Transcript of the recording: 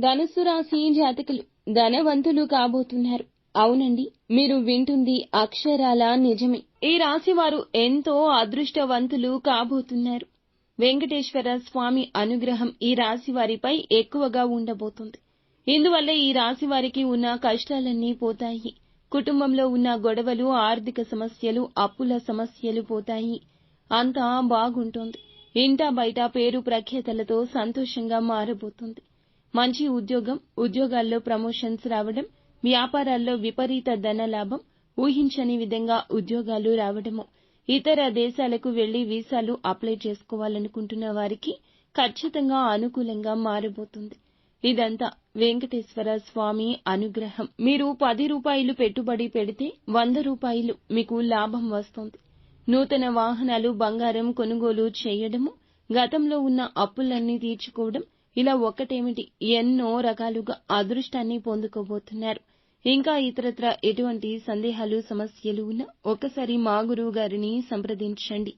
ధనుస్సు రాశి జాతకులు ధనవంతులు కాబోతున్నారు. అవునండి మీరు వింటుంది అక్షరాల నిజమే. ఈ రాశి వారు ఎంతో అదృష్టవంతులు కాబోతున్నారు. వెంకటేశ్వర స్వామి అనుగ్రహం ఈ రాశి వారిపై ఎక్కువగా ఉండబోతుంది. ఇందువల్ల ఈ రాశి వారికి ఉన్న కష్టాలన్నీ పోతాయి. కుటుంబంలో ఉన్న గొడవలు ఆర్థిక సమస్యలు అప్పుల సమస్యలు పోతాయి. అంతా బాగుంటుంది. ఇంటా బయట పేరు ప్రఖ్యాతలతో సంతోషంగా మారబోతుంది. మంచి ఉద్యోగం ఉద్యోగాల్లో ప్రమోషన్స్ రావడం వ్యాపారాల్లో విపరీత ధన లాభం ఊహించని విధంగా ఉద్యోగాలు రావడము. ఇతర దేశాలకు వెళ్ళి వీసాలు అప్లై చేసుకోవాలనుకుంటున్న వారికి ఖచ్చితంగా అనుకూలంగా మారబోతుంది. ఇదంతా వెంకటేశ్వర స్వామి అనుగ్రహం. మీరు పది రూపాయలు పెట్టుబడి పెడితే వంద రూపాయలు మీకు లాభం వస్తుంది. నూతన వాహనాలు బంగారం కొనుగోలు చేయడము గతంలో ఉన్న అప్పులన్నీ తీర్చుకోవడం ఇలా ఒక్కటేమిటి? ఎన్నో రకాలుగా అదృష్టాన్ని పొందుకోబోతున్నారు. ఇంకా ఇతరత్ర ఎటువంటి సందేహాలు సమస్యలు ఉన్నా ఒక్కసారి మా గురువు గారిని సంప్రదించండి.